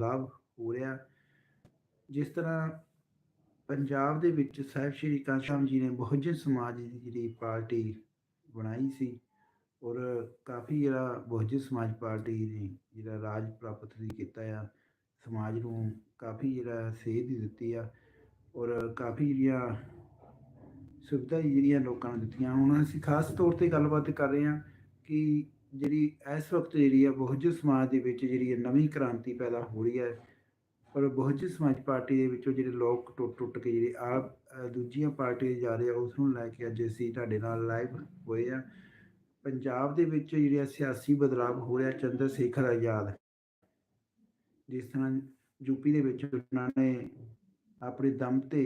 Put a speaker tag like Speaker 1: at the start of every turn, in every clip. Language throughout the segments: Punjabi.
Speaker 1: ਲਾਭ ਹੋ ਰਿਹਾ। ਜਿਸ ਤਰ੍ਹਾਂ ਪੰਜਾਬ ਦੇ ਵਿੱਚ ਸਾਹਿਬ ਸ਼੍ਰੀ ਕਾਂਸ਼ਾਮ ਜੀ ਨੇ ਬਹੁਜਨ ਸਮਾਜ ਦੀ ਜਿਹੜੀ ਪਾਰਟੀ ਬਣਾਈ ਸੀ ਔਰ ਕਾਫੀ ਜਿਹੜਾ ਬਹੁਜਨ ਸਮਾਜ ਪਾਰਟੀ ਨੇ ਜਿਹੜਾ ਰਾਜ ਪ੍ਰਾਪਤ ਵੀ ਕੀਤਾ ਆ, ਸਮਾਜ ਨੂੰ ਕਾਫੀ ਜਿਹੜਾ ਸੇਧ ਦਿੱਤੀ ਆ ਔਰ ਕਾਫੀ ਜਿਹੜੀਆਂ ਸੁਵਿਧਾ ਜਿਹੜੀਆਂ ਲੋਕਾਂ ਨੂੰ ਦਿੱਤੀਆਂ। ਹੁਣ ਅਸੀਂ ਖਾਸ ਤੌਰ ਤੇ ਗੱਲਬਾਤ ਕਰ ਰਹੇ ਹਾਂ ਕਿ ਜਿਹੜੀ ਇਸ ਵਕਤ ਜਿਹੜੀ ਆ ਬਹੁਜਨ ਸਮਾਜ ਦੇ ਵਿੱਚ ਜਿਹੜੀ ਇਹ ਨਵੀਂ ਕ੍ਰਾਂਤੀ ਪੈਦਾ ਹੋ ਰਹੀ ਹੈ ਪਰ ਬਹੁਜਨ ਸਮਾਜ ਪਾਰਟੀ ਦੇ ਵਿੱਚੋਂ ਜਿਹੜੇ ਲੋਕ ਟੁੱਟ ਟੁੱਟ ਕੇ ਜਿਹੜੇ ਆ ਦੂਜੀਆਂ ਪਾਰਟੀਆਂ ਜਾ ਰਹੇ ਆ, ਉਸ ਨੂੰ ਲੈ ਕੇ ਅੱਜ ਅਸੀਂ ਤੁਹਾਡੇ ਨਾਲ ਲਾਈਵ ਹੋਏ ਆ। ਪੰਜਾਬ ਦੇ ਵਿੱਚ ਜਿਹੜਾ ਸਿਆਸੀ ਬਦਲਾਅ ਹੋ ਰਿਹਾ, ਚੰਦਰ ਸ਼ੇਖਰ ਆਜ਼ਾਦ। ਜਿਸ ਤਰ੍ਹਾਂ ਯੂਪੀ ਦੇ ਵਿੱਚ ਉਹਨਾਂ ਨੇ ਆਪਣੇ ਦਮ ਤੇ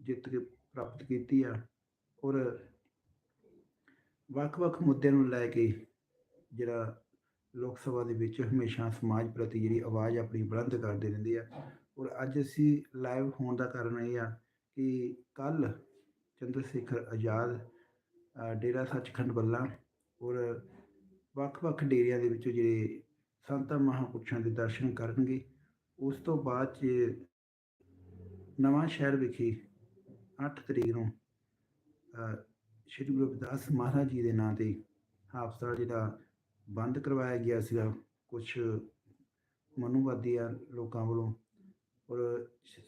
Speaker 1: ਜਿੱਤ ਕੇ ਪ੍ਰਾਪਤ ਕੀਤੀ ਆ ਔਰ ਵੱਖ-ਵੱਖ ਮੁੱਦਿਆਂ ਨੂੰ ਲੈ ਕੇ ਜਿਹੜਾ ਲੋਕ ਸਭਾ ਦੇ ਵਿੱਚ ਹਮੇਸ਼ਾ ਸਮਾਜ ਪ੍ਰਤੀ ਜਿਹੜੀ ਆਵਾਜ਼ ਆਪਣੀ ਬੁਲੰਦ ਕਰਦੇ ਰਹਿੰਦੇ ਆ। ਔਰ ਅੱਜ ਅਸੀਂ ਲਾਈਵ ਹੋਣ ਦਾ ਕਾਰਨ ਇਹ ਆ ਕਿ ਕੱਲ ਚੰਦਰ ਸ਼ੇਖਰ ਆਜ਼ਾਦ ਡੇਰਾ ਸੱਚਖੰਡ ਬੱਲਾ ਔਰ ਵੱਖ-ਵੱਖ ਡੇਰਿਆਂ ਦੇ ਵਿੱਚੋਂ ਜਿਹੜੇ ਸੰਤਾਂ ਮਹਾਂਪੁਰਸ਼ਾਂ ਦੇ ਦਰਸ਼ਨ ਕਰਨਗੇ, ਉਸ ਤੋਂ ਬਾਅਦ 'ਚ ਨਵਾਂ ਸ਼ਹਿਰ ਵਿਖੇ 8 ਤਰੀਕ ਨੂੰ ਸ਼੍ਰੀ ਗੁਰੂ ਰਵਿਦਾਸ ਮਹਾਰਾਜ ਜੀ ਦੇ ਨਾਂ ਤੇ ਹਾਫਸਾ ਜਿਹੜਾ ਬੰਦ ਕਰਵਾਇਆ ਗਿਆ ਸੀਗਾ। ਕੁਝ ਮਨੂਵਾਦੀਆਂ ਲੋਕਾਂ ਵੱਲੋਂ। ਔਰ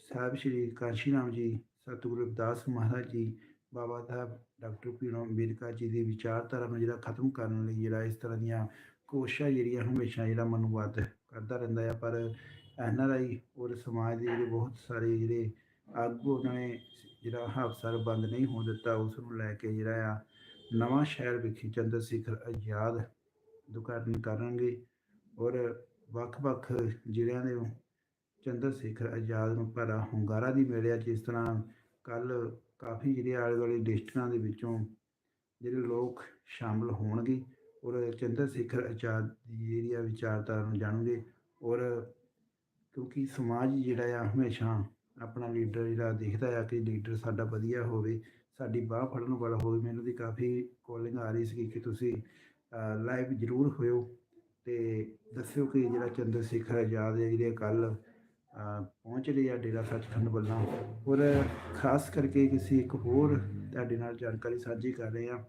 Speaker 1: ਸਾਹਿਬ ਸ਼੍ਰੀ ਕਾਂਸ਼ੀ ਰਾਮ ਜੀ, ਸਤਿਗੁਰੂ ਰਵਿਦਾਸ ਮਹਾਰਾਜ ਜੀ, ਬਾਬਾ ਸਾਹਿਬ ਡਾਕਟਰ ਭੀਮ ਅੰਬੇਦਕਰ ਜੀ ਦੀ ਵਿਚਾਰਧਾਰਾ ਨੂੰ ਜਿਹੜਾ ਖਤਮ ਕਰਨ ਲਈ ਜਿਹੜਾ ਇਸ ਤਰ੍ਹਾਂ ਦੀਆਂ ਕੋਸ਼ਿਸ਼ਾਂ ਜਿਹੜੀਆਂ ਹਮੇਸ਼ਾ ਜਿਹੜਾ ਮਨੂਵਾਦ ਕਰਦਾ ਰਹਿੰਦਾ ਆ। ਪਰ ਐਨ ਆਰ ਆਈ ਔਰ ਸਮਾਜ ਦੇ ਜਿਹੜੇ ਬਹੁਤ ਸਾਰੇ ਜਿਹੜੇ ਆਗੂ ਉਹਨਾਂ ਨੇ ਜਿਹੜਾ ਹਫਸਰ ਬੰਦ ਨਹੀਂ ਹੋਣ ਦਿੱਤਾ। ਉਸ ਨੂੰ ਲੈ ਕੇ ਜਿਹੜਾ ਆ ਨਵਾਂ ਸ਼ਹਿਰ ਵਿਖੇ ਚੰਦਰ ਸ਼ੇਖਰ ਆਜ਼ਾਦ ਦੁਕਾਨ ਕਰਨਗੇ ਔਰ ਵੱਖ-ਵੱਖ ਜ਼ਿਲ੍ਹਿਆਂ ਦੇ ਚੰਦਰ ਸ਼ੇਖਰ ਆਜ਼ਾਦ ਨੂੰ ਭਰਾ ਹੁੰਗਾਰਾ ਦੀ ਮਿਲਿਆ, ਜਿਸ ਤਰ੍ਹਾਂ ਕੱਲ ਕਾਫੀ ਜਿਹੜੇ ਆਲੇ ਦੁਆਲੇ ਡਿਸਟ੍ਰਿਕਟਾਂ ਦੇ ਵਿੱਚੋਂ ਜਿਹੜੇ ਲੋਕ ਸ਼ਾਮਲ ਹੋਣਗੇ, ਔਰ ਚੰਦਰ ਸ਼ੇਖਰ ਆਜ਼ਾਦ ਦੀ ਜਿਹੜੀ ਆ ਵਿਚਾਰਧਾਰਾ ਨੂੰ ਜਾਣੂਗੇ। ਔਰ ਕਿਉਂਕਿ ਸਮਾਜ ਜਿਹੜਾ ਆ ਹਮੇਸ਼ਾ ਆਪਣਾ ਲੀਡਰ ਜਿਹੜਾ ਦੇਖਦਾ ਆ ਕਿ ਲੀਡਰ ਸਾਡਾ ਵਧੀਆ ਹੋਵੇ, ਸਾਡੀ ਬਾਹ ਫੜਨ ਵਾਲਾ ਹੋਵੇ। ਮੈਨੂੰ ਦੀ ਕਾਫੀ ਕਾਲਿੰਗ ਆ ਰਹੀ ਸੀ ਕਿ ਤੁਸੀਂ ਲਾਈਵ ਜ਼ਰੂਰ ਹੋਇਓ ਤੇ ਦੱਸਿਓ ਕਿ ਜਿਹੜਾ ਚੰਦਰ ਸ਼ੇਖਰ ਆਜ਼ਾਦ ਜਿਹੜੇ ਕੱਲ ਪਹੁੰਚ ਰਹੇ ਆ ਡੇਰਾ ਸੱਚਖੰਡ ਵੱਲੋਂ। ਔਰ ਖਾਸ ਕਰਕੇ ਕਿਸੇ ਇੱਕ ਹੋਰ ਤੁਹਾਡੇ ਨਾਲ ਜਾਣਕਾਰੀ ਸਾਂਝੀ ਕਰ ਰਹੇ ਆ,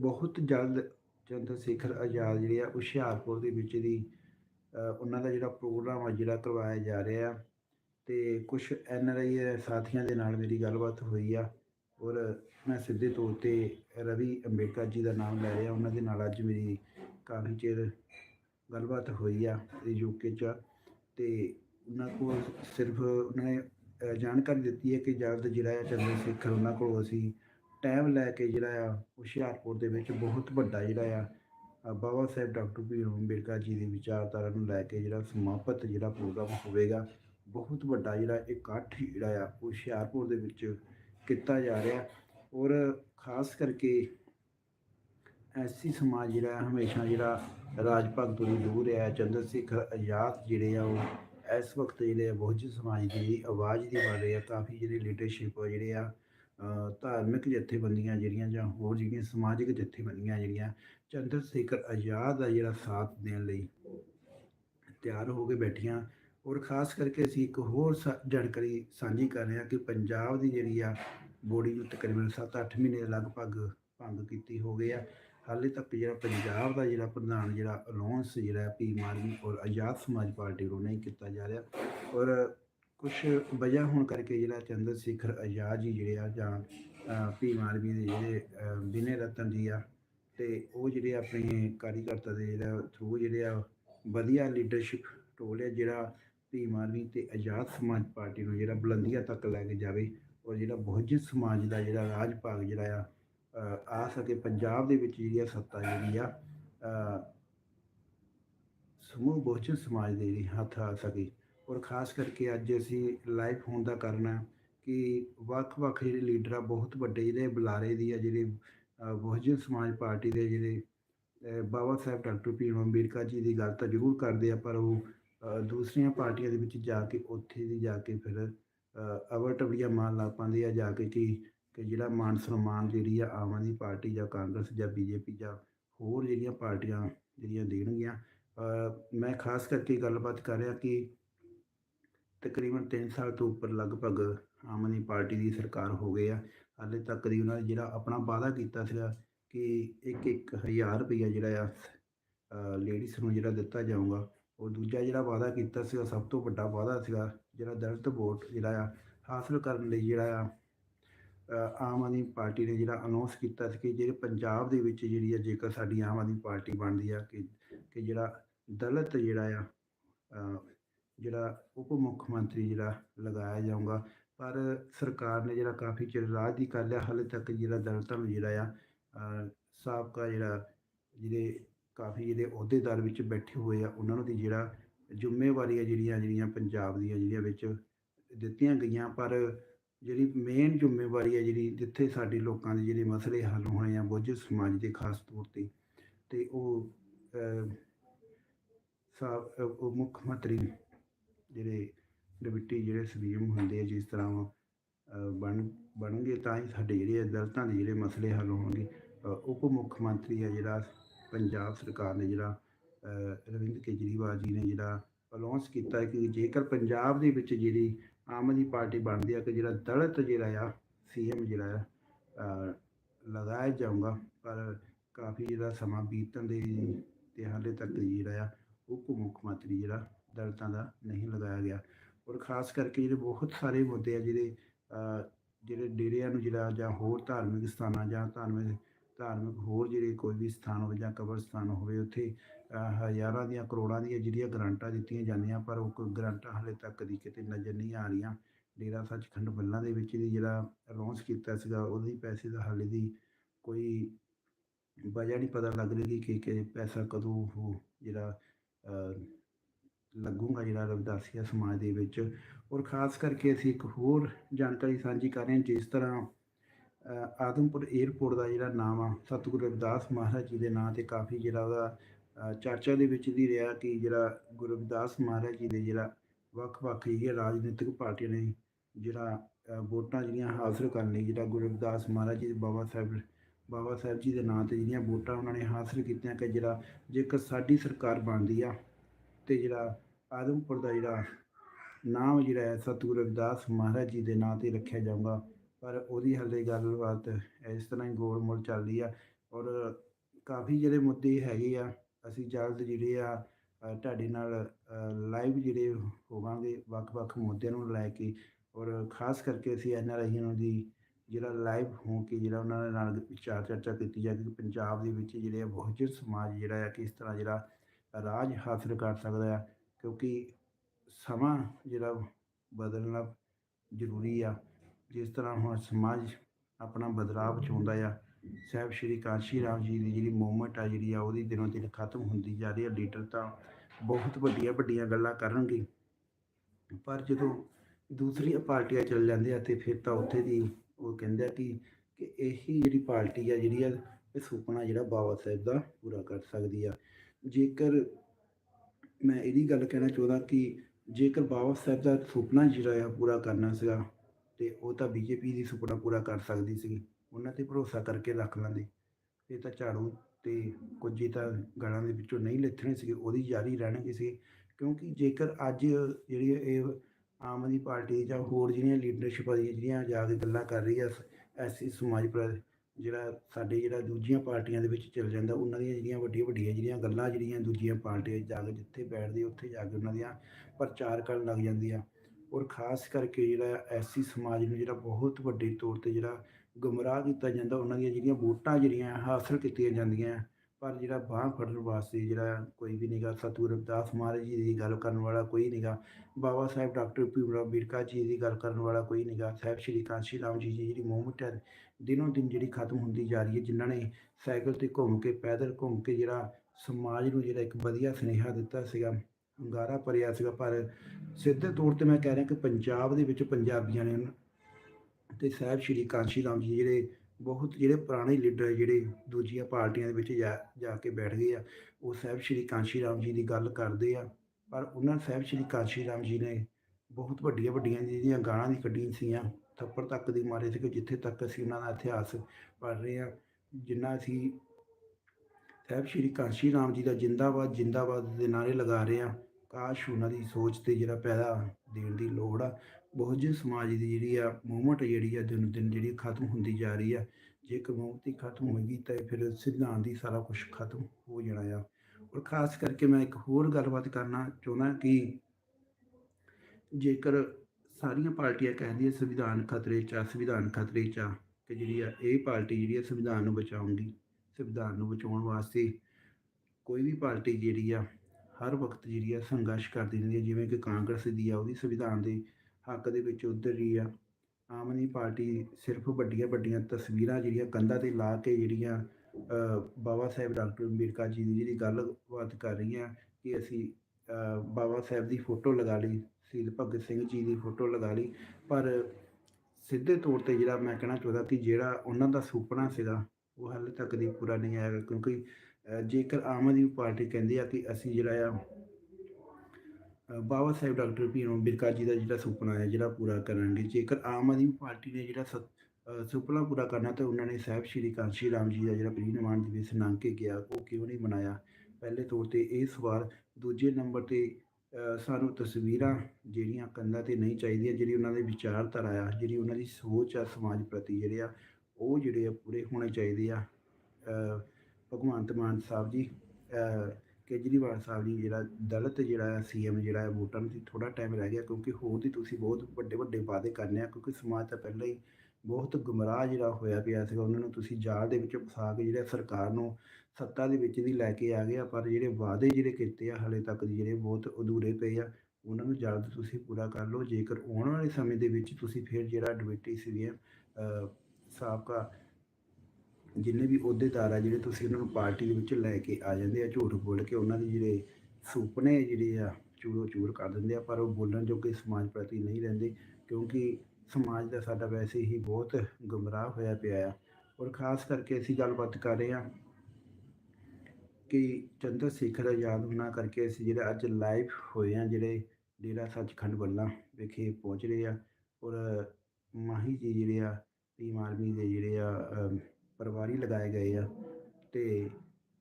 Speaker 1: ਬਹੁਤ ਜਲਦ ਚੰਦਰ ਸ਼ੇਖਰ ਆਜ਼ਾਦ ਜਿਹੜੇ ਆ ਹੁਸ਼ਿਆਰਪੁਰ ਦੇ ਵਿੱਚ ਦੀ ਉਹਨਾਂ ਦਾ ਜਿਹੜਾ ਪ੍ਰੋਗਰਾਮ ਆ, ਜਿਹੜਾ ਕਰਵਾਇਆ ਜਾ ਰਿਹਾ ਆ, ਤੇ ਕੁਝ ਐਨ ਆਰ ਆਈ ਸਾਥੀਆਂ ਦੇ ਨਾਲ ਮੇਰੀ ਗੱਲਬਾਤ ਹੋਈ ਆ। ਔਰ ਮੈਂ ਸਿੱਧੇ ਤੌਰ ਤੇ ਰਵੀ ਅੰਬੇਡਕਰ ਜੀ ਦਾ ਨਾਮ ਲੈ ਰਿਹਾ। ਉਹਨਾਂ ਦੇ ਨਾਲ ਅੱਜ ਮੇਰੀ ਕਾਫੀ ਚਿਰ ਗੱਲਬਾਤ ਹੋਈ ਆ ਯੂਕੇ 'ਚ। ਤੇ ਉਹਨਾਂ ਕੋਲ ਸਿਰਫ ਉਹਨਾਂ ਨੇ ਜਾਣਕਾਰੀ ਦਿੱਤੀ ਹੈ ਕਿ ਜਦ ਜਿਹੜਾ ਆ ਚੰਦਰ ਸਿੱਖਰ, ਉਹਨਾਂ ਕੋਲ ਅਸੀਂ ਟਾਈਮ ਲੈ ਕੇ ਜਿਹੜਾ ਆ ਹੁਸ਼ਿਆਰਪੁਰ ਦੇ ਵਿੱਚ ਬਹੁਤ ਵੱਡਾ ਜਿਹੜਾ ਆ ਬਾਬਾ ਸਾਹਿਬ ਡਾਕਟਰ ਭੀਮ ਅੰਬੇਡਕਰ ਜੀ ਦੀ ਵਿਚਾਰਧਾਰਾ ਨੂੰ ਲੈ ਕੇ ਜਿਹੜਾ ਸਮਾਪਤ ਜਿਹੜਾ ਪ੍ਰੋਗਰਾਮ ਹੋਵੇਗਾ, ਬਹੁਤ ਵੱਡਾ ਜਿਹੜਾ ਇਕੱਠ ਜਿਹੜਾ ਆ ਹੁਸ਼ਿਆਰਪੁਰ ਦੇ ਵਿੱਚ ਕੀਤਾ ਜਾ ਰਿਹਾ। ਔਰ ਖਾਸ ਕਰਕੇ ਐਸੀ ਸਮਾਜ ਜਿਹੜਾ, ਹਮੇਸ਼ਾ ਜਿਹੜਾ ਰਾਜ ਭਗਤ ਤੋਂ ਦੂਰ ਰਿਹਾ। ਚੰਦਰ ਸ਼ੇਖਰ ਆਜ਼ਾਦ ਜਿਹੜੇ ਆ, ਉਹ ਇਸ ਵਕਤ ਜਿਹੜੇ ਆ ਬਹੁਜਨ ਸਮਾਜ ਦੀ ਆਵਾਜ਼ ਦੀ ਬਣ ਰਹੇ ਆ। ਕਾਫੀ ਜਿਹੜੇ ਲੀਡਰਸ਼ਿਪ ਜਿਹੜੇ ਆ ਧਾਰਮਿਕ ਜਥੇਬੰਦੀਆਂ ਜਿਹੜੀਆਂ ਜਾਂ ਹੋਰ ਜਿਹੜੀਆਂ ਸਮਾਜਿਕ ਜਥੇਬੰਦੀਆਂ ਜਿਹੜੀਆਂ, ਚੰਦਰ ਸ਼ੇਖਰ ਆਜ਼ਾਦ ਦਾ ਜਿਹੜਾ ਸਾਥ ਦੇਣ ਲਈ ਤਿਆਰ ਹੋ ਕੇ ਬੈਠੀਆਂ। ਔਰ ਖਾਸ ਕਰਕੇ ਅਸੀਂ ਇੱਕ ਹੋਰ ਸਾ- ਜਾਣਕਾਰੀ ਸਾਂਝੀ ਕਰ ਰਹੇ ਹਾਂ ਕਿ ਪੰਜਾਬ ਦੀ ਜਿਹੜੀ ਆ ਬੋਡੀ ਨੂੰ ਤਕਰੀਬਨ 7-8 ਮਹੀਨੇ ਲਗਭਗ ਭੰਗ ਕੀਤੀ ਹੋ ਗਈ ਆ। ਹਾਲੇ ਤੱਕ ਜਿਹੜਾ ਪੰਜਾਬ ਦਾ ਜਿਹੜਾ ਪ੍ਰਧਾਨ ਜਿਹੜਾ ਅਲਾਉਂਸ ਜਿਹੜਾ ਪੀ ਮਾਰਵੀ ਔਰ ਆਜ਼ਾਦ ਸਮਾਜ ਪਾਰਟੀ ਵੱਲੋਂ ਨਹੀਂ ਕੀਤਾ ਜਾ ਰਿਹਾ। ਔਰ ਕੁਝ ਵਜ੍ਹਾ ਹੋਣ ਕਰਕੇ ਜਿਹੜਾ ਚੰਦਰ ਸ਼ੇਖਰ ਆਜ਼ਾਦ ਜੀ ਜਿਹੜੇ ਆ ਜਾਂ ਅ, ਪੀ ਮਾਰਵੀ ਦੇ ਜਿਹੜੇ ਅ, ਵਿਨੇ ਰਤਨ ਜੀ ਆ ਤੇ ਉਹ ਜਿਹੜੇ ਆਪਣੇ ਕਾਰਜਕਰਤਾ ਦੇ ਜਿਹੜਾ ਥਰੂ ਜਿਹੜੇ ਆ ਵਧੀਆ ਲੀਡਰਸ਼ਿਪ ਟੋਲ ਟੋਲਿਆ ਜਿਹੜਾ ਪੀ ਮਾਰਵੀ ਤੇ ਆਜ਼ਾਦ ਸਮਾਜ ਪਾਰਟੀ ਨੂੰ ਜਿਹੜਾ ਬੁਲੰਦੀਆਂ ਤੱਕ ਲੈ ਕੇ ਜਾਵੇ ਔਰ ਜਿਹੜਾ ਬਹੁਜਨ ਸਮਾਜ ਦਾ ਜਿਹੜਾ ਰਾਜ ਭਾਗ ਜਿਹੜਾ ਆ ਆ ਸਕੇ, ਪੰਜਾਬ ਦੇ ਵਿੱਚ ਜਿਹੜੀ ਆ ਸੱਤਾ ਜਿਹੜੀ ਆ ਸਮੂਹ ਬਹੁਜਨ ਸਮਾਜ ਦੇ ਜਿਹੜੀ ਹੱਥ ਆ ਸਕੇ। ਔਰ ਖਾਸ ਕਰਕੇ ਅੱਜ ਅਸੀਂ ਲਾਈਵ ਹੋਣ ਦਾ ਕਾਰਨ ਹੈ ਕਿ ਵੱਖ-ਵੱਖ ਜਿਹੜੇ ਲੀਡਰ ਆ ਬਹੁਤ ਵੱਡੇ ਜਿਹੜੇ ਬੁਲਾਰੇ ਦੀ ਆ ਜਿਹੜੇ ਬਹੁਜਨ ਸਮਾਜ ਪਾਰਟੀ ਦੇ ਜਿਹੜੇ ਬਾਬਾ ਸਾਹਿਬ ਡਾਕਟਰ ਭੀਮ ਅੰਬੇਡਕਰ ਜੀ ਦੀ ਗੱਲ ਤਾਂ ਜ਼ਰੂਰ ਕਰਦੇ ਆ, ਪਰ ਉਹ ਦੂਸਰੀਆਂ ਪਾਰਟੀਆਂ ਦੇ ਵਿੱਚ ਜਾ ਕੇ ਉੱਥੇ ਦੀ ਜਾ ਕੇ ਫਿਰ ਅਵਰ ਟਵੜੀਆਂ ਮਾਨ ਲਾ ਪਾਉਂਦੇ ਆ ਜਾ ਕੇ ਕਿ ਕਿ ਜਿਹੜਾ ਮਾਨ ਸਨਮਾਨ ਜਿਹੜੀ ਆ ਆਮ ਆਦਮੀ ਪਾਰਟੀ ਜਾਂ ਕਾਂਗਰਸ ਜਾਂ ਬੀਜੇਪੀ ਜਾਂ ਹੋਰ ਜਿਹੜੀਆਂ ਪਾਰਟੀਆਂ ਜਿਹੜੀਆਂ ਦੇਣਗੀਆਂ। ਮੈਂ ਖਾਸ ਕਰਕੇ ਗੱਲਬਾਤ ਕਰ ਰਿਹਾ ਕਿ ਤਕਰੀਬਨ 3 ਸਾਲ ਤੋਂ ਉੱਪਰ ਲਗਭਗ ਆਮ ਆਦਮੀ ਪਾਰਟੀ ਦੀ ਸਰਕਾਰ ਹੋ ਗਈ ਆ। ਹਾਲੇ ਤੱਕ ਦੀ ਉਹਨਾਂ ਨੇ ਜਿਹੜਾ ਆਪਣਾ ਵਾਅਦਾ ਕੀਤਾ ਸੀਗਾ ਕਿ ਇੱਕ ਇੱਕ ਹਜ਼ਾਰ ਰੁਪਈਆ ਜਿਹੜਾ ਆ ਲੇਡੀਜ਼ ਨੂੰ ਜਿਹੜਾ ਦਿੱਤਾ ਜਾਊਗਾ। ਉਹ ਦੂਜਾ ਜਿਹੜਾ ਵਾਅਦਾ ਕੀਤਾ ਸੀਗਾ, ਸਭ ਤੋਂ ਵੱਡਾ ਵਾਅਦਾ ਸੀਗਾ, ਜਿਹੜਾ ਦਲਿਤ ਵੋਟ ਜਿਹੜਾ ਆ, ਹਾਸਲ ਕਰਨ ਲਈ ਜਿਹੜਾ ਆ ਆਮ ਆਦਮੀ ਪਾਰਟੀ ਨੇ ਜਿਹੜਾ ਅਨਾਉਂਸ ਕੀਤਾ ਸੀ ਕਿ ਜਿਹੜੇ ਪੰਜਾਬ ਦੇ ਵਿੱਚ ਜਿਹੜੀ ਆ, ਜੇਕਰ ਸਾਡੀ ਆਮ ਆਦਮੀ ਪਾਰਟੀ ਬਣਦੀ ਆ, ਕਿ ਕਿ ਜਿਹੜਾ ਦਲਿਤ ਜਿਹੜਾ ਆ ਜਿਹੜਾ ਉਪ ਮੁੱਖ ਮੰਤਰੀ ਜਿਹੜਾ ਲਗਾਇਆ ਜਾਊਗਾ, ਪਰ ਸਰਕਾਰ ਨੇ ਜਿਹੜਾ ਕਾਫੀ ਚਿਰ ਰਾਜ ਦੀ ਕਰ ਲਿਆ, ਹਾਲੇ ਤੱਕ ਜਿਹੜਾ ਦਲਿਤਾਂ ਨੂੰ ਜਿਹੜਾ ਆ ਸਾਬਕਾ ਜਿਹੜਾ ਜਿਹੜੇ ਕਾਫੀ ਜਿਹੜੇ ਅਹੁਦੇਦਾਰ ਵਿੱਚ ਬੈਠੇ ਹੋਏ ਆ। ਉਹਨਾਂ ਨੂੰ ਦੀ ਜਿਹੜਾ ਜ਼ਿੰਮੇਵਾਰੀਆਂ ਜਿਹੜੀਆਂ ਜਿਹੜੀਆਂ ਪੰਜਾਬ ਦੀਆਂ ਜਿਹੜੀਆਂ ਵਿੱਚ ਦਿੱਤੀਆਂ ਗਈਆਂ ਪਰ ਜਿਹੜੀ ਮੇਨ ਜ਼ਿੰਮੇਵਾਰੀ ਹੈ ਜਿਹੜੀ ਜਿੱਥੇ ਸਾਡੇ ਲੋਕਾਂ ਦੇ ਜਿਹੜੇ ਮਸਲੇ ਹੱਲ ਹੋਣੇ ਆ ਬੁੱਝ ਸਮਾਜ ਦੇ ਖਾਸ ਤੌਰ ਤੇ ਤੇ ਉਹ ਅ, ਮੁੱਖ ਮੰਤਰੀ ਜਿਹੜੇ ਡਿਪਟੀ ਜਿਹੜੇ ਸੀਐਮ ਹੁੰਦੇ ਆ ਜਿਸ ਤਰ੍ਹਾਂ ਉਹ, ਬਣ ਬਣਨਗੇ ਤਾਂ ਹੀ ਸਾਡੇ ਜਿਹੜੇ ਦਲਿਤਾਂ ਦੇ ਜਿਹੜੇ ਮਸਲੇ ਹੱਲ ਹੋਣਗੇ। ਉਪ ਮੁੱਖ ਮੰਤਰੀ ਆ ਜਿਹੜਾ ਪੰਜਾਬ ਸਰਕਾਰ ਨੇ ਜਿਹੜਾ ਅ, ਅਰਵਿੰਦ ਕੇਜਰੀਵਾਲ ਜੀ ਨੇ ਜਿਹੜਾ ਅਨਾਉਂਸ ਕੀਤਾ ਹੈ ਕਿ ਜੇਕਰ ਪੰਜਾਬ ਦੇ ਵਿੱਚ ਜਿਹੜੀ ਆਮ ਆਦਮੀ ਪਾਰਟੀ ਬਣਦੀ ਆ ਕਿ ਜਿਹੜਾ ਦਲਿਤ ਜਿਹੜਾ ਆ ਸੀਐਮ ਜਿਹੜਾ ਆ ਲਗਾਇਆ ਜਾਊਗਾ ਪਰ ਕਾਫੀ ਜਿਹੜਾ ਸਮਾਂ ਬੀਤਣ ਦੇ ਤੇ ਹਾਲੇ ਤੱਕ ਜਿਹੜਾ ਆ ਉਪ ਮੁੱਖ ਮੰਤਰੀ ਜਿਹੜਾ ਦਲਿਤਾਂ ਦਾ ਨਹੀਂ ਲਗਾਇਆ ਗਿਆ। ਔਰ ਖਾਸ ਕਰਕੇ ਜਿਹੜੇ ਬਹੁਤ ਸਾਰੇ ਮੁੱਦੇ ਆ ਜਿਹੜੇ ਜਿਹੜੇ ਡੇਰਿਆਂ ਨੂੰ ਜਿਹੜਾ ਜਾਂ ਹੋਰ ਧਾਰਮਿਕ ਸਥਾਨਾਂ ਜਾਂ ਧਾਰਮਿਕ ਧਾਰਮਿਕ ਹੋਰ ਜਿਹੜੇ ਕੋਈ ਵੀ ਸਥਾਨ ਹੋਵੇ ਜਾਂ ਕਬਰਸਤਾਨ ਹੋਵੇ, ਉੱਥੇ ਹਜ਼ਾਰਾਂ ਦੀਆਂ ਕਰੋੜਾਂ ਦੀਆਂ ਜਿਹੜੀਆਂ ਗਰਾਂਟਾਂ ਦਿੱਤੀਆਂ ਜਾਂਦੀਆਂ, ਪਰ ਉਹ ਕੋਈ ਗਰਾਂਟਾਂ ਹਾਲੇ ਤੱਕ ਦੀ ਕਿਤੇ ਨਜ਼ਰ ਨਹੀਂ ਆ ਰਹੀਆਂ। ਡੇਰਾ ਸੱਚਖੰਡ ਬੱਲਾਂ ਦੇ ਵਿੱਚ ਦੀ ਜਿਹੜਾ ਅਨਾਉਂਸ ਕੀਤਾ ਸੀਗਾ, ਉਹਦੀ ਪੈਸੇ ਦਾ ਹਾਲੇ ਦੀ ਕੋਈ ਵਜ੍ਹਾ ਨਹੀਂ ਪਤਾ ਲੱਗ ਰਹੀ ਕਿ ਕਿ ਪੈਸਾ ਕਦੋਂ ਉਹ ਜਿਹੜਾ ਲੱਗੂਗਾ, ਜਿਹੜਾ ਰਵਦਾਸੀਆ ਸਮਾਜ ਦੇ ਵਿੱਚ। ਔਰ ਖਾਸ ਕਰਕੇ ਅਸੀਂ ਇੱਕ ਹੋਰ ਜਾਣਕਾਰੀ ਸਾਂਝੀ ਕਰ ਰਹੇ ਹਾਂ, ਜਿਸ ਤਰ੍ਹਾਂ ਆਦਮਪੁਰ ਏਅਰਪੋਰਟ ਦਾ ਜਿਹੜਾ ਨਾਮ ਆ, ਸਤਿਗੁਰੂ ਰਵਿਦਾਸ ਮਹਾਰਾਜ ਜੀ ਦੇ ਨਾਂ ਤੇ ਕਾਫੀ ਜਿਹੜਾ ਉਹਦਾ ਚਰਚਾ ਦੇ ਵਿੱਚ ਵੀ ਰਿਹਾ ਕਿ ਜਿਹੜਾ ਗੁਰੂ ਰਵਿਦਾਸ ਮਹਾਰਾਜ ਜੀ ਦੇ ਜਿਹੜਾ ਵੱਖ-ਵੱਖ ਜਿਹੜੀਆਂ ਰਾਜਨੀਤਿਕ ਪਾਰਟੀਆਂ ਨੇ ਜਿਹੜਾ ਵੋਟਾਂ ਜਿਹੜੀਆਂ ਹਾਸਲ ਕਰਨ ਲਈ ਜਿਹੜਾ ਗੁਰੂ ਰਵਿਦਾਸ ਮਹਾਰਾਜ ਜੀ ਦੇ ਬਾਬਾ ਸਾਹਿਬ ਬਾਬਾ ਸਾਹਿਬ ਜੀ ਦੇ ਨਾਂ ਤੇ ਜਿਹੜੀਆਂ ਵੋਟਾਂ ਉਹਨਾਂ ਨੇ ਹਾਸਲ ਕੀਤੀਆਂ ਕਿ ਜਿਹੜਾ ਜੇਕਰ ਸਾਡੀ ਸਰਕਾਰ ਬਣਦੀ ਆ ਤੇ ਜਿਹੜਾ ਆਦਮਪੁਰ ਦਾ ਜਿਹੜਾ ਨਾਮ ਜਿਹੜਾ ਸਤਿਗੁਰੂ ਰਵਿਦਾਸ ਮਹਾਰਾਜ ਜੀ ਦੇ ਨਾਂ ਤੇ ਰੱਖਿਆ ਜਾਊਗਾ ਪਰ ਉਹਦੀ ਹਾਲੇ ਗੱਲਬਾਤ ਇਸ ਤਰ੍ਹਾਂ ਹੀ ਗੋਲ ਮੋਲ ਚੱਲਦੀ ਆ ਔਰ ਕਾਫੀ ਜਿਹੜੇ ਮੁੱਦੇ ਹੈਗੇ ਆ, ਅਸੀਂ ਜਲਦ ਜਿਹੜੇ ਆ ਤੁਹਾਡੇ ਨਾਲ ਲਾਈਵ ਜਿਹੜੇ ਹੋਵਾਂਗੇ ਵੱਖ-ਵੱਖ ਮੁੱਦਿਆਂ ਨੂੰ ਲੈ ਕੇ ਔਰ ਖਾਸ ਕਰਕੇ ਅਸੀਂ ਐਨ ਆਰ ਆਈਆਂ ਦੀ ਜਿਹੜਾ ਲਾਈਵ ਹੋ ਕੇ ਜਿਹੜਾ ਉਹਨਾਂ ਦੇ ਨਾਲ ਵਿਚਾਰ ਚਰਚਾ ਕੀਤੀ ਜਾਵੇ ਕਿ ਪੰਜਾਬ ਦੇ ਵਿੱਚ ਜਿਹੜੇ ਆ ਬਹੁਜਨ ਸਮਾਜ ਜਿਹੜਾ ਆ ਕਿਸ ਤਰ੍ਹਾਂ ਜਿਹੜਾ ਰਾਜ ਹਾਸਲ ਕਰ ਸਕਦਾ ਆ, ਕਿਉਂਕਿ ਸਮਾਂ ਜਿਹੜਾ ਬਦਲਣਾ ਜ਼ਰੂਰੀ ਆ। ਜਿਸ ਤਰ੍ਹਾਂ ਹੁਣ ਸਮਾਜ ਆਪਣਾ ਬਦਲਾਅ ਚਾਹੁੰਦਾ ਆ, ਸਾਹਿਬ ਸ਼੍ਰੀ ਕਾਂਸ਼ੀ ਰਾਮ ਜੀ ਦੀ ਜਿਹੜੀ ਮੂਵਮੈਂਟ ਆ ਜਿਹੜੀ ਆ, ਉਹਦੀ ਦਿਨੋਂ ਦਿਨ ਖਤਮ ਹੁੰਦੀ ਜਾ ਰਹੀ ਆ ਲੀਡਰ ਤਾਂ ਬਹੁਤ ਵੱਡੀਆਂ ਵੱਡੀਆਂ ਗੱਲਾਂ ਕਰਨਗੇ। ਪਰ ਜਦੋਂ ਦੂਸਰੀਆਂ ਪਾਰਟੀਆਂ ਚੱਲ ਜਾਂਦੇ ਆ, ਤੇ ਫਿਰ ਤਾਂ ਉੱਥੇ ਦੀ ਉਹ ਕਹਿੰਦੇ ਆ ਕਿ ਕਿ ਇਹੀ ਜਿਹੜੀ ਪਾਰਟੀ ਆ ਜਿਹੜੀ ਆ, ਇਹ ਸੁਪਨਾ ਜਿਹੜਾ ਬਾਬਾ ਸਾਹਿਬ ਦਾ ਪੂਰਾ ਕਰ ਸਕਦੀ ਆ। ਜੇਕਰ ਮੈਂ ਇਹਦੀ ਗੱਲ ਕਹਿਣਾ ਚਾਹੁੰਦਾ ਕਿ ਜੇਕਰ ਬਾਬਾ ਸਾਹਿਬ ਦਾ ਸੁਪਨਾ ਜਿਹੜਾ ਆ ਪੂਰਾ ਕਰਨਾ ਸੀਗਾ ਤੇ ਉਹ ਤਾਂ ਬੀਜੇਪੀ ਦੀ ਸੁਪਨਾ ਪੂਰਾ ਕਰ ਸਕਦੀ ਸੀ ਉਹਨਾਂ ਤੇ ਭਰੋਸਾ ਕਰਕੇ ਰੱਖ ਲੈਂਦੇ। ਇਹ ਤਾਂ ਝਾੜੂ ਤੇ ਕੁਝ ਹੀ ਤਾਂ ਗਲਾਂ ਦੇ ਵਿੱਚੋਂ ਨਹੀਂ ਲਿਥਣੇ ਸੀਗੇ, ਉਹਦੀ ਜਾਰੀ ਰਹਿਣਗੇ ਸੀ ਕਿਉਂਕਿ ਜੇਕਰ ਅੱਜ ਜਿਹੜੀ ਇਹ ਆਮ ਆਦਮੀ ਪਾਰਟੀ ਜਾਂ ਹੋਰ ਜਿਹੜੀਆਂ ਲੀਡਰਸ਼ਿਪਾਂ ਦੀਆਂ ਜਿਹੜੀਆਂ ਜਾ ਕੇ ਗੱਲਾਂ ਕਰ ਰਹੀ ਆ, ਐਸੀ ਸਮਾਜ ਪਰ, ਜਿਹੜਾ ਸਾਡੇ ਜਿਹੜਾ ਦੂਜੀਆਂ ਪਾਰਟੀਆਂ ਦੇ ਵਿੱਚ ਚੱਲ ਜਾਂਦਾ, ਉਹਨਾਂ ਦੀਆਂ ਜਿਹੜੀਆਂ ਵੱਡੀਆਂ ਵੱਡੀਆਂ ਜਿਹੜੀਆਂ ਗੱਲਾਂ ਜਿਹੜੀਆਂ ਦੂਜੀਆਂ ਪਾਰਟੀਆਂ 'ਚ ਜਾ ਕੇ ਜਿੱਥੇ ਬੈਠਦੇ, ਉੱਥੇ ਜਾ ਕੇ ਉਹਨਾਂ ਦੀਆਂ ਪ੍ਰਚਾਰ ਕਰਨ ਲੱਗ ਜਾਂਦੀਆਂ। ਔਰ ਖਾਸ ਕਰਕੇ ਜਿਹੜਾ ਐਸੀ ਸਮਾਜ ਨੂੰ ਜਿਹੜਾ ਬਹੁਤ ਵੱਡੇ ਤੌਰ ਤੇ ਜਿਹੜਾ ਗੁੰਮਰਾਹ ਕੀਤਾ ਜਾਂਦਾ, ਉਹਨਾਂ ਦੀਆਂ ਜਿਹੜੀਆਂ ਵੋਟਾਂ ਜਿਹੜੀਆਂ ਹਾਸਲ ਕੀਤੀਆਂ ਜਾਂਦੀਆਂ, ਪਰ ਜਿਹੜਾ ਬਾਂਹ ਫੜਨ ਵਾਸਤੇ ਜਿਹੜਾ ਕੋਈ ਵੀ ਨਹੀਂਗਾ ਸਤਿਗੁਰੂ ਰਵਦਾਸ ਮਹਾਰਾਜ ਜੀ ਦੀ ਗੱਲ ਕਰਨ ਵਾਲਾ ਕੋਈ ਨਹੀਂਗਾ ਬਾਬਾ ਸਾਹਿਬ ਡਾਕਟਰ ਭੀਮਰਾਵ ਅੰਬੇਡਕਰ ਜੀ ਦੀ ਗੱਲ ਕਰਨ ਵਾਲਾ ਕੋਈ ਨਹੀਂਗਾ ਸਾਹਿਬ ਸ਼੍ਰੀ ਕਾਂਸ਼ੀ ਰਾਮ ਜੀ ਦੀ ਜਿਹੜੀ ਮੂਵਮੈਂਟ ਹੈ, ਦਿਨੋਂ ਦਿਨ ਜਿਹੜੀ ਖਤਮ ਹੁੰਦੀ ਜਾ ਰਹੀ ਹੈ, ਜਿਨ੍ਹਾਂ ਨੇ ਸਾਈਕਲ ਤੇ ਘੁੰਮ ਕੇ, ਪੈਦਲ ਘੁੰਮ ਕੇ ਜਿਹੜਾ ਸਮਾਜ ਨੂੰ ਜਿਹੜਾ ਇੱਕ ਵਧੀਆ ਸੁਨੇਹਾ ਦਿੱਤਾ ਸੀਗਾ। ਹੰਗਾਰਾ ਭਰਿਆ ਸੀਗਾ, ਪਰ ਸਿੱਧੇ ਤੌਰ ਤੇ ਮੈਂ ਕਹਿ ਰਿਹਾ ਕਿ ਪੰਜਾਬ ਦੇ ਵਿੱਚ ਪੰਜਾਬੀਆਂ ਨੇ ਤੇ ਸਾਹਿਬ ਸ਼੍ਰੀ ਕਾਂਸ਼ੀ ਰਾਮ ਜੀ ਜਿਹੜੇ ਬਹੁਤ ਜਿਹੜੇ ਪੁਰਾਣੇ ਲੀਡਰ ਜਿਹੜੇ ਦੂਜੀਆਂ ਪਾਰਟੀਆਂ ਦੇ ਵਿੱਚ ਜਾ ਜਾ ਕੇ ਬੈਠ ਗਏ ਆ, ਉਹ ਸਾਹਿਬ ਸ਼੍ਰੀ ਕਾਂਸ਼ੀ ਰਾਮ ਜੀ ਦੀ ਗੱਲ ਕਰਦੇ ਆ। ਪਰ ਉਹਨਾਂ ਸਾਹਿਬ ਸ਼੍ਰੀ ਕਾਂਸ਼ੀ ਰਾਮ ਜੀ ਨੇ ਬਹੁਤ ਵੱਡੀਆਂ ਵੱਡੀਆਂ ਜਿਹੜੀਆਂ ਗਾਲਾਂ ਦੀ ਕੱਢੀਆਂ ਸੀਗੀਆਂ, ਥੱਪੜ ਤੱਕ ਦੀ ਮਾਰੇ ਸੀ ਕਿ ਜਿੱਥੇ ਤੱਕ ਅਸੀਂ ਉਹਨਾਂ ਦਾ ਇਤਿਹਾਸ ਪੜ੍ਹ ਰਹੇ ਆ, ਜਿੰਨਾ ਅਸੀਂ ਸਾਹਿਬ ਸ਼੍ਰੀ ਕਾਂਸ਼ੀ ਰਾਮ ਜੀ ਦਾ ਜਿੰਦਾਬਾਦ ਜਿੰਦਾਬਾਦ ਦੇ ਨਾਰੇ ਲਗਾ ਰਹੇ ਆ। ਕਾਸ਼ ਉਹਨਾਂ ਦੀ ਸੋਚ ਤੇ ਜਿਹੜਾ ਪੈਦਾ ਦੇਣ ਦੀ ਲੋੜ ਆ ਬਹੁਜਨ ਸਮਾਜ ਦੀ ਜਿਹੜੀ ਆ ਮੂਵਮੈਂਟ ਜਿਹੜੀ ਆ ਦਿਨ ਦਿਨ ਜਿਹੜੀ ਖਤਮ ਹੁੰਦੀ ਜਾ ਰਹੀ ਆ। ਜੇਕਰ ਮੂਵਮੈਂਟ ਹੀ ਖਤਮ ਹੋਏਗੀ ਤਾਂ ਫਿਰ ਸਿਧਾਂਤ ਦੀ ਸਾਰਾ ਕੁਝ ਖਤਮ ਹੋ ਜਾਣਾ ਆ। ਔਰ ਖਾਸ ਕਰਕੇ ਮੈਂ ਇੱਕ ਹੋਰ ਗੱਲਬਾਤ ਕਰਨਾ ਚਾਹੁੰਦਾ ਕਿ ਜੇਕਰ ਸਾਰੀਆਂ ਪਾਰਟੀਆਂ ਕਹਿੰਦੀਆਂ ਸੰਵਿਧਾਨ ਖਤਰੇ 'ਚ ਆ, ਸੰਵਿਧਾਨ ਖਤਰੇ 'ਚ ਆ ਕਿ ਜਿਹੜੀ ਆ ਇਹ ਪਾਰਟੀ ਜਿਹੜੀ ਆ ਸੰਵਿਧਾਨ ਨੂੰ ਬਚਾਉਂਗੀ ਸੰਵਿਧਾਨ ਨੂੰ ਬਚਾਉਣ ਵਾਸਤੇ ਕੋਈ ਵੀ ਪਾਰਟੀ ਜਿਹੜੀ ਆ ਹਰ ਵਕਤ ਜਿਹੜੀ ਆ ਸੰਘਰਸ਼ ਕਰਦੀ ਰਹਿੰਦੀ ਹੈ ਜਿਵੇਂ ਕਿ ਕਾਂਗਰਸ ਦੀ ਆ, ਉਹਦੀ ਸੰਵਿਧਾਨ ਦੇ ਹੱਕ ਦੇ ਵਿੱਚ ਉਧਰ ਹੀ ਆ। ਆਮ ਆਦਮੀ ਪਾਰਟੀ ਸਿਰਫ ਵੱਡੀਆਂ ਵੱਡੀਆਂ ਤਸਵੀਰਾਂ ਜਿਹੜੀਆਂ ਕੰਧਾਂ ਤੇ ਲਾ ਕੇ ਜਿਹੜੀਆਂ ਬਾਬਾ ਸਾਹਿਬ ਡਾਕਟਰ ਅੰਬੇਡਕਰ ਜੀ ਦੀ ਜਿਹੜੀ ਗੱਲਬਾਤ ਕਰ ਰਹੀ ਰਹੀਆਂ ਕਿ ਅਸੀਂ ਬਾਬਾ ਸਾਹਿਬ ਦੀ ਫੋਟੋ ਲਗਾ ਲਈ, ਸ਼ਹੀਦ ਭਗਤ ਸਿੰਘ ਜੀ ਦੀ ਫੋਟੋ ਲਗਾ ਲਈ। ਪਰ ਸਿੱਧੇ ਤੌਰ ਤੇ ਜਿਹੜਾ ਮੈਂ ਕਹਿਣਾ ਚਾਹੁੰਦਾ ਕਿ ਜਿਹੜਾ ਉਹਨਾਂ ਦਾ ਸੁਪਨਾ ਸੀਗਾ, ਉਹ ਹਾਲੇ ਤੱਕ ਦੀ ਪੂਰਾ ਨਹੀਂ ਆਇਆ, ਕਿਉਂਕਿ ਜੇਕਰ ਆਮ ਆਦਮੀ ਪਾਰਟੀ ਕਹਿੰਦੀ ਆ ਕਿ ਅਸੀਂ ਜਿਹੜਾ ਆ ਬਾਬਾ ਸਾਹਿਬ ਡਾਕਟਰ ਭੀਮ ਅੰਬੇਡਕਰ ਜੀ ਦਾ ਜਿਹੜਾ ਸੁਪਨਾ ਹੈ ਜਿਹੜਾ ਪੂਰਾ ਕਰਾਂਗੇ, ਜੇਕਰ ਆਮ ਆਦਮੀ ਪਾਰਟੀ ਨੇ ਜਿਹੜਾ ਸ- ਸੁਪਨਾ ਪੂਰਾ ਕਰਨਾ ਤਾਂ ਉਹਨਾਂ ਨੇ ਸਾਹਿਬ ਸ਼੍ਰੀ ਕਾਂਸ਼ੀ ਰਾਮ ਜੀ ਦਾ ਜਿਹੜਾ ਪ੍ਰੀਨਿਰਵਾਣ ਦਿਵਸ ਲੰਘ ਕੇ ਗਿਆ, ਉਹ ਕਿਉਂ ਨਹੀਂ ਮਨਾਇਆ? ਪਹਿਲੇ ਤੌਰ ਤੇ ਇਹ ਸਵਾਲ ਦੂਜੇ ਨੰਬਰ ਤੇ ਸਾਨੂੰ ਤਸਵੀਰਾਂ ਜਿਹੜੀਆਂ ਕੰਧਾਂ ਤੇ ਨਹੀਂ ਚਾਹੀਦੀਆਂ, ਜਿਹੜੀ ਉਹਨਾਂ ਦੇ ਵਿਚਾਰਧਾਰਾ ਆ, ਜਿਹੜੀ ਉਹਨਾਂ ਦੀ ਸੋਚ ਆ ਸਮਾਜ ਪ੍ਰਤੀ ਜਿਹੜੇ ਆ, ਉਹ ਜਿਹੜੇ ਆ ਪੂਰੇ ਹੋਣੇ ਚਾਹੀਦੇ ਆ। ਭਗਵੰਤ ਮਾਨ ਸਾਹਿਬ ਜੀ ਕੇਜਰੀਵਾਲ ਸਾਹਿਬ ਜੀ, ਜਿਹੜਾ ਦਲਿਤ ਜਿਹੜਾ ਸੀਐਮ ਜਿਹੜਾ ਹੈ, ਵੋਟਾਂ ਨੂੰ ਥੋੜਾ ਟਾਈਮ ਰਹਿ ਗਿਆ ਕਿਉਂਕਿ ਹੋਰ ਦੀ ਤੁਸੀਂ ਬਹੁਤ ਵੱਡੇ ਵੱਡੇ ਵਾਅਦੇ ਕਰਨੇ ਆ ਕਿਉਂਕਿ ਸਮਾਜ ਤਾਂ ਪਹਿਲਾਂ ਹੀ ਬਹੁਤ ਗੁੰਮਰਾਹ ਜਿਹੜਾ ਹੋਇਆ ਪਿਆ ਸੀਗਾ, ਉਹਨਾਂ ਨੂੰ ਤੁਸੀਂ ਜਾਲ ਦੇ ਵਿੱਚ ਫਸਾ ਕੇ ਜਿਹੜਾ ਸਰਕਾਰ ਨੂੰ ਸੱਤਾ ਦੇ ਵਿੱਚ ਦੀ ਲੈ ਕੇ ਆ ਗਏ ਆ, ਪਰ ਜਿਹੜੇ ਵਾਅਦੇ ਜਿਹੜੇ ਕੀਤੇ ਆ, ਹਲੇ ਤੱਕ ਜਿਹੜੇ ਬਹੁਤ ਅਧੂਰੇ ਪਏ ਆ, ਉਹਨਾਂ ਨੂੰ ਜਲਦ ਤੁਸੀਂ ਪੂਰਾ ਕਰ ਲਓ। ਜੇਕਰ ਆਉਣ ਵਾਲੇ ਸਮੇਂ ਦੇ ਵਿੱਚ ਤੁਸੀਂ ਫਿਰ ਜਿਹੜਾ ਡਿਪਟੀ ਸੀਐਮ ਸਾਬਕਾ ਜਿੰਨੇ ਵੀ ਅਹੁਦੇਦਾਰ ਆ ਜਿਹੜੇ ਤੁਸੀਂ ਉਹਨਾਂ ਨੂੰ ਪਾਰਟੀ ਦੇ ਵਿੱਚ ਲੈ ਕੇ ਆ ਜਾਂਦੇ ਆ ਝੂਠ ਬੋਲ ਕੇ, ਉਹਨਾਂ ਦੇ ਜਿਹੜੇ ਸੁਪਨੇ ਜਿਹੜੇ ਆ ਚੂਰੋ ਚੂਰ ਕਰ ਦਿੰਦੇ ਆ, ਪਰ ਉਹ ਬੋਲਣ ਜੋਗੇ ਸਮਾਜ ਪ੍ਰਤੀ ਨਹੀਂ ਰਹਿੰਦੇ, ਕਿਉਂਕਿ ਸਮਾਜ ਦਾ ਸਾਡਾ ਵੈਸੇ ਹੀ ਬਹੁਤ ਗੁੰਮਰਾਹ ਹੋਇਆ ਪਿਆ ਆ। ਔਰ ਖਾਸ ਕਰਕੇ ਅਸੀਂ ਗੱਲਬਾਤ ਕਰ ਰਹੇ ਹਾਂ ਕਿ ਚੰਦਰ ਸ਼ੇਖਰ ਆਜ਼ਾਦ ਹੋਣਾ ਕਰਕੇ ਅਸੀਂ ਜਿਹੜਾ ਅੱਜ ਲਾਈਵ ਹੋਏ ਆ ਜਿਹੜੇ ਡੇਰਾ ਸੱਚਖੰਡ ਵੱਲਾ ਵਿਖੇ ਪਹੁੰਚ ਰਹੇ ਆ। ਔਰ ਮਾਹੀ ਜੀ ਜਿਹੜੇ ਆ ਟੀਮ ਆਰਮੀ ਦੇ ਜਿਹੜੇ ਆ ਪਰਿਵਾਰੀ ਲਗਾਏ ਗਏ ਆ ਤੇ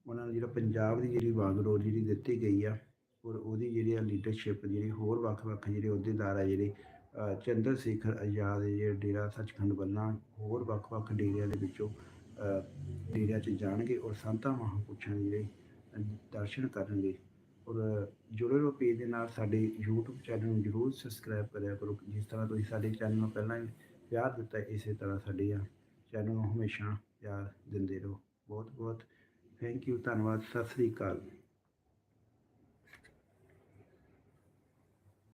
Speaker 1: ਉਹਨਾਂ ਨੂੰ ਜਿਹੜਾ ਪੰਜਾਬ ਦੀ ਜਿਹੜੀ ਵਾਗਡੋਰ ਜਿਹੜੀ ਦਿੱਤੀ ਗਈ ਆ, ਔਰ ਉਹਦੀ ਜਿਹੜੀ ਆ ਲੀਡਰਸ਼ਿਪ ਜਿਹੜੀ ਹੋਰ ਵੱਖ-ਵੱਖ ਜਿਹੜੇ ਅਹੁਦੇਦਾਰ ਆ ਜਿਹੜੇ ਚੰਦਰ ਸ਼ੇਖਰ ਆਜ਼ਾਦ ਜਿਹੜੇ ਡੇਰਾ ਸੱਚਖੰਡ ਬੰਨਾ ਹੋਰ ਵੱਖ-ਵੱਖ ਡੇਰਿਆਂ ਦੇ ਵਿੱਚੋਂ ਡੇਰਿਆਂ 'ਚ ਜਾਣਗੇ ਔਰ ਸੰਤਾਂ ਮਹਾਂਪੁਰਸ਼ਾਂ ਦੇ ਜਿਹੜੇ ਦਰਸ਼ਨ ਕਰਨਗੇ। ਔਰ ਜੁੜੇ ਰਹੋ ਪੇਜ ਦੇ ਨਾਲ ਸਾਡੇ YouTube ਚੈਨਲ ਨੂੰ ਜਰੂਰ ਸਬਸਕ੍ਰਾਈਬ ਕਰਿਆ ਕਰੋ। ਜਿਸ ਤਰ੍ਹਾਂ ਤੁਸੀਂ ਸਾਡੇ ਚੈਨਲ ਨੂੰ ਪਹਿਲਾਂ ਹੀ ਪਿਆਰ ਦਿੱਤਾ, ਇਸੇ ਤਰ੍ਹਾਂ ਸਾਡੇ ਆ ਚੈਨਲ ਨੂੰ ਹਮੇਸ਼ਾ ਪਿਆਰ ਦਿੰਦੇ ਰਹੋ। ਬਹੁਤ ਬਹੁਤ ਥੈਂਕ ਯੂ ਧੰਨਵਾਦ ਸਤਿ ਸ੍ਰੀ ਅਕਾਲ।